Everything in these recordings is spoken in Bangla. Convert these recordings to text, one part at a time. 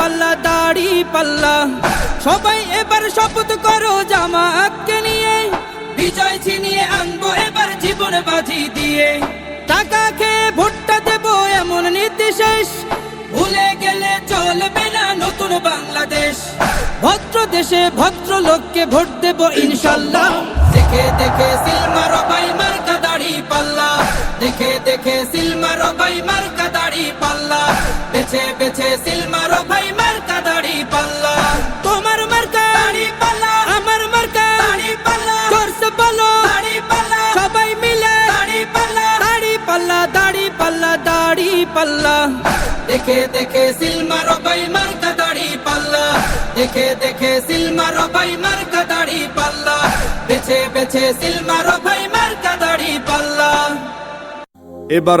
পাল্লা, দাড়ি পাল্লা। সবাই এবার শপথ করো জামাতকে নিয়ে। বিজয় ছিনিয়ে আনব এবার জীবন বাজি দিয়ে। টাকা খেয়ে ভোটটা দেবো এমন নীতি শেষ। ভুলে গেলে চলবে না নতুন বাংলাদেশ। ভদ্র দেশে ভদ্র লোককে ভোট দেবো ইনশাল্লাহ। দেখে দেখে সিলমারো ভাই মার্কা দাড়ি পাল্লা। দেখে দেখে সিলমারো বেছে বেছে সিলমারো ভাই মার্কা দাড়ি পাল্লা। তোমার মার্কা দাড়ি পাল্লা। আমার মার্কা দাড়ি পাল্লা। জোরসে বলো। দাড়ি পাল্লা। সবাই মিলে। দাড়ি পাল্লা। দাড়ি পাল্লা দাড়ি পাল্লা দাড়ি পাল্লা। দেখে দেখে সিলমারো ভাই মার্কা দাড়ি পাল্লা। দেখে দেখে সিলমারো ভাই মার্কা দাড়ি পাল্লা। বেছে বেছে সিলমারো ভাই মার্কা দাড়ি পাল্লা। এবার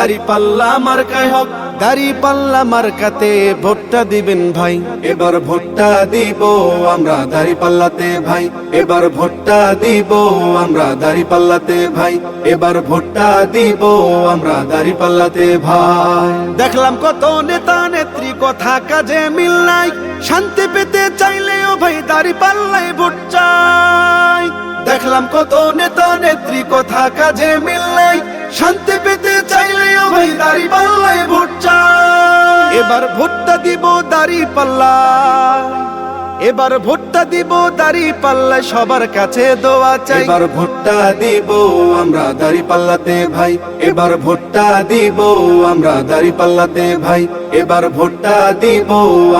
দাড়ি পাল্লা আমার কায় হোক। দাড়ি পাল্লা মার্কাতে ভোটটা দিবেন ভাই। এবার ভোটটা দিব আমরা দাড়ি পাল্লাতে ভাই। এবার ভোটটা দিব আমরা দাড়ি পাল্লাতে ভাই। এবার ভোটটা দিব আমরা দাড়ি পাল্লাতে ভাই। দেখলাম কত নেতা নেত্রী, কথা কাজে মিল নাই। শান্তি পেতে চাইলেও ভাই দাড়ি পাল্লায় ভোট চাই। দেখলাম কত নেতা নেত্রী, কথা কাজে মিল নাই। শান্তি পেতে চাইলে ভাই দাড়ি পাল্লায় ভোট চাই। এবার ভোটটা দিব দাড়ি পাল্লা এবার ভোটটা দিব দাড়ি পাল্লা সবার কাছে দোয়া চাই। এবার ভোটটা দিব আমরা দাড়ি পাল্লাতে ভাই। এবার ভোটটা দিব আমরা দাড়ি পাল্লাতে ভাই। এবার ভোটটা দিব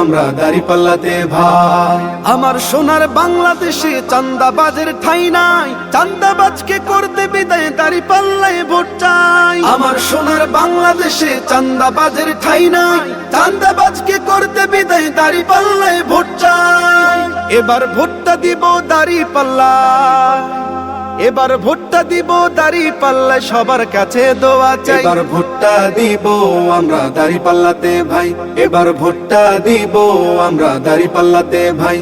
আমরা দাড়ি পাল্লাতে ভাই। আমার সোনার বাংলাদেশে চান্দাবাজের ঠাই নাই। চান্দাবাজকে করতে বিদায় দাড়ি পাল্লায় ভোট চাই। আমার সোনার বাংলাদেশে চান্দাবাজের ঠাই নাই। চান্দাবাজকে করতে বিদায় দাড়ি পাল্লায় ভোট চাই। এবার ভোটটা দিব দাড়ি পাল্লা এবার ভোটটা দিব দাড়ি পাল্লা সবার কাছে দোয়া চাই। এবার ভোটটা দিব আমরা দাড়ি পাল্লাতে ভাই। এবার ভোটটা দিব আমরা দাড়ি পাল্লাতে ভাই।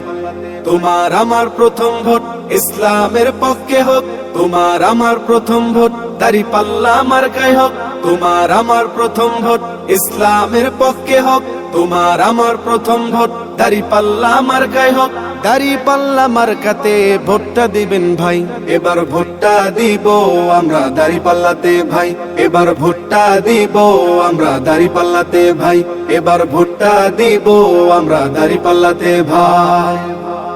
তোমার আমার প্রথম ভোট ইসলামের পক্ষে হোক, তোমার আমার প্রথম ভোট, দাড়ি পাল্লা আমার গায়ে হোক, তোমার আমার প্রথম ভোট, ইসলামের পক্ষে হোক, তোমার আমার প্রথম ভোট, দাড়ি পাল্লা আমার গায়ে হোক, দাড়ি পাল্লা মার্কাতে ভোটটা দিবেন ভাই। এবার ভোটটা দিব আমরা দাড়ি পাল্লাতে ভাই। এবার ভোটটা দিব আমরা দাড়ি পাল্লাতে ভাই। এবার ভোটটা দিব আমরা দাড়ি পাল্লাতে ভাই।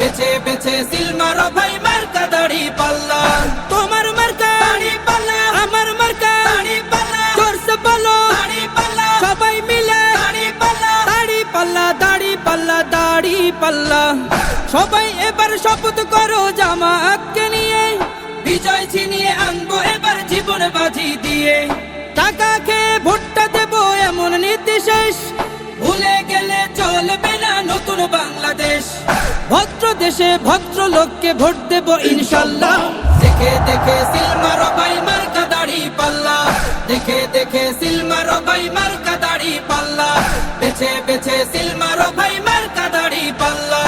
বেছে বেছে সিলমারো ভাই মার্কা দাড়ি পাল্লা। তোমার মার্কা। দাড়ি পাল্লা। আমার মার্কা। দাড়ি পাল্লা। জোরসে বলো দাড়ি পাল্লা। সবাই মিলে। দাড়ি পাল্লা। দাড়ি পাল্লা দাড়ি পাল্লা দাড়ি পাল্লা। সবাই এবার শপথ করো জামাতকে নিয়ে। বিজয় ছিনিয়ে আনব এবার জীবন বাজি দিয়ে। টাকা খেয়ে ভোটটা না নতুন বাংলাদেশ। ভদ্র দেশে ভদ্র লোককে ভোট দেব ইনশাল্লাহ। দেখে দেখে সিলমারো বাই মার্কা দাড়ি পাল্লা। দেখে দেখে সিলমারো বাই মার্কা দাড়ি পাল্লা। বেছে বেছে সিলমারো ভাই মার্কা দাড়ি পাল্লা।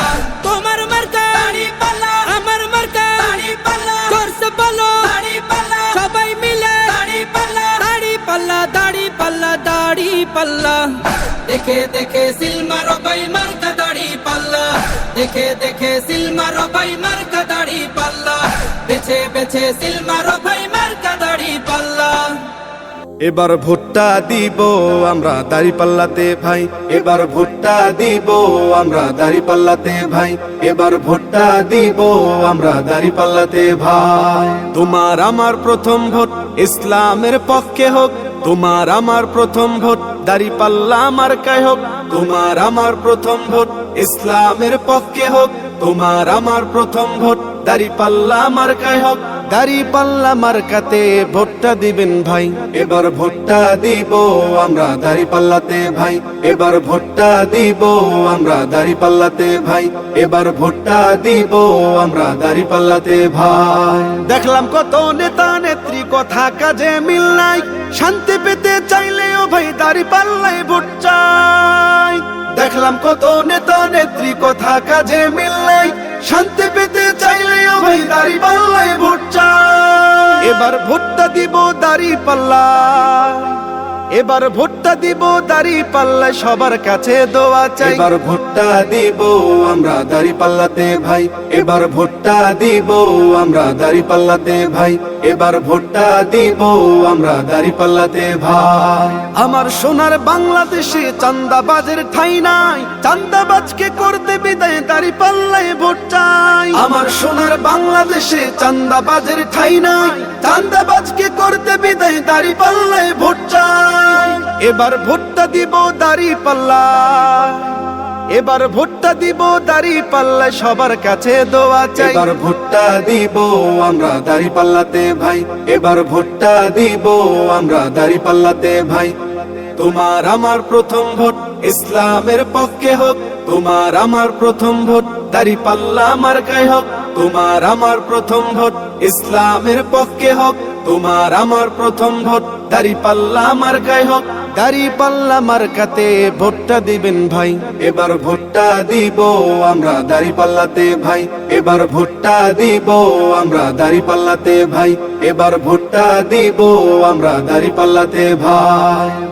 তোমার মার্কা দাড়ি পাল্লা, আমার মার্কা দাড়ি পাল্লা। জোরসে বলো, দাড়ি পাল্লা। সবাই মিলে দাড়ি পাল্লা দাড়ি পাল্লা দাড়ি পাল্লা দাড়ি পাল্লা। দেখে দেখে সিলমারো দেখে দেখে সিলমারো ভাই মার্কা দাড়ি পাল্লা। বেছে বেছে সিলমারো ভাই মার্কা দাড়ি পাল্লা। এবার ভুট্টা দিব আমরা দাড়ি পাল্লাতে ভাই। এবার ভুট্টা দিব আমরা দাড়ি পাল্লাতে ভাই। এবার ভুট্টা দিব আমরা দাড়ি পাল্লাতে ভাই। তোমার আমার প্রথম ভোট ইসলামের পক্ষে হোক তোমার আমার প্রথম ভোট, দাড়ি পাল্লা আমার কায় হোক। তোমার আমার প্রথম ভোট, ইসলামের পক্ষে হোক। তোমার আমার প্রথম ভোট, দাড়ি পাল্লা আমার কায় হোক। দাড়ি পাল্লা মার্কাতে ভোটটা দিবেন ভাই। এবার ভোটটা দিব আমরা দাড়ি পাল্লাতে ভাই। এবার ভোটটা দিব আমরা দাড়ি পাল্লাতে ভাই। এবার ভোটটা দিব আমরা দাড়ি পাল্লাতে ভাই। দেখলাম কত নেতা নেত্রী, কথা কাজে মিল নাই। শান্তি পেতে চাইলেও ভাই দাড়ি পাল্লাই ভোট চাই। দেখলাম কত নেতা নেত্রী কথা কাজে মিল নাই শান্তি পেতে চাইলেও ভাই দাড়ি পাল্লাই ভোট চাই। এবার ভোটটা দিব দাড়ি পাল্লা এবার ভোটটা দিব দাড়ি পাল্লা সবার কাছে দোয়া চাই। এবার ভোটটা দিব আমরা দাড়ি পাল্লাতে ভাই। এবার ভোটটা দিব আমরা দাড়ি পাল্লাতে ভাই। এবার ভোটটা দিব আমরা দাড়ি পাল্লাতে ভাই। আমার সোনার বাংলাদেশে চান্দাবাজের ঠাই নাই। চান্দাবাজকে করতে বিদায় দাড়ি পাল্লায় ভোট চাই। আমার সোনার বাংলাদেশে চান্দাবাজের ঠাই নাই। চান্দাবাজকে করতে বিদায় দাড়ি পাল্লায় ভোট চাই। এবার ভোটটা দিব দাড়ি পাল্লা এবার ভুট্টা দিব দাড়ি পাল্লা, সবার কাছে দোয়া চাই। এবার ভুট্টা দিব আমরা দাড়ি পাল্লাতে, ভাই। এবার ভোটটা দিব আমরা দাড়ি পাল্লাতে, ভাই। তোমার আমার প্রথম ভোট, ইসলামের পক্ষে হোক। তোমার আমার প্রথম ভোট, দাড়ি পাল্লা আমার গায়ে হোক। তোমার আমার প্রথম ভোট, ইসলামের পক্ষে হোক। তোমার আমার প্রথম ভোট, দাড়ি পাল্লা আমার গায়ে হোক। দাড়ি পাল্লা মার্কাতে ভোটটা দিবেন ভাই। এবার ভোটটা দিব আমরা দাড়ি পাল্লাতে ভাই। এবার ভোটটা দিব আমরা দাড়ি পাল্লাতে ভাই। এবার ভোটটা দিব আমরা দাড়ি পাল্লাতে ভাই।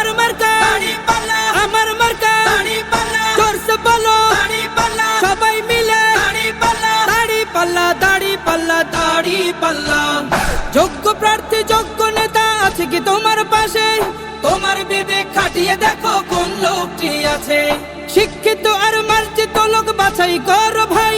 দাড়ি পাল্লা যোগ্য প্রার্থী, যোগ্য নেতা আছে কি তোমার পাশে? তোমার বিবেক খাটিয়ে দেখো কোন লোকটি আছে। শিক্ষিত আর মার্জিত লোক বাছাই কর ভাই।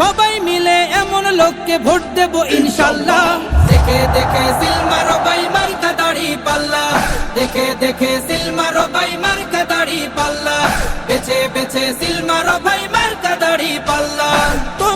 সবাই মিলে এমন লোককে ভোট দেব ইনশাল্লাহ। দেখে দেখে সিলমারো বাই মার্কা দাড়ি পাল্লা। দেখে দেখে সিলমারো বাই মার্কা দাড়ি পাল্লা। বেছে বেছে সিলমারো ভাই canto